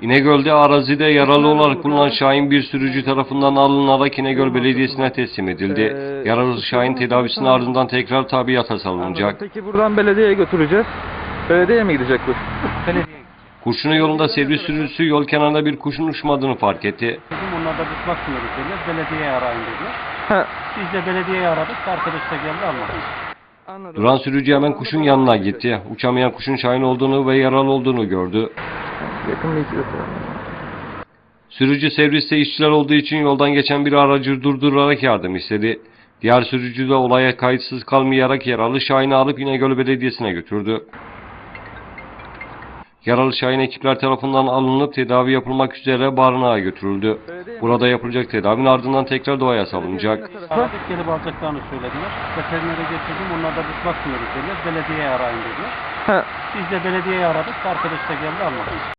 İnegöl'de arazide yaralı olarak bulunan Şahin bir sürücü tarafından alınarak İnegöl Belediyesi'ne teslim edildi. Ee, Yaralı Şahin tedavisinin ardından tekrar tabiyata salınacak. Peki buradan belediyeye götüreceğiz. Belediyeye mi gidecek bu? Kurşunun yolunda servis sürücüsü yol kenarında bir kuşun uçmadığını fark etti. Dedim onlar da biz bakmıyoruz dediler. Belediyeye arayın dediler. Biz de belediyeyi aradık. Arkadaş da geldi almadı. anladım. Duran sürücü hemen kuşun yanına gitti. Uçamayan kuşun Şahin olduğunu ve yaralı olduğunu gördü. Yakın bir iki Sürücü serviste işçiler olduğu için yoldan geçen bir aracı durdurarak yardım istedi. Diğer sürücü de olaya kayıtsız kalmayarak yaralı Şahin'i alıp İnegöl Belediyesi'ne götürdü. Yaralı Şahin ekipler tarafından alınıp tedavi yapılmak üzere barınağa götürüldü. Burada yapılacak tedavinin ardından tekrar doğaya salınacak. Aradık gelip alacaklarını söylediler. Veterinere getirdim. Onlar da biz bakmıyoruz dediler. Belediyeye arayın dediler. Biz de belediyeyi aradık. Arkadaş da geldi almadı.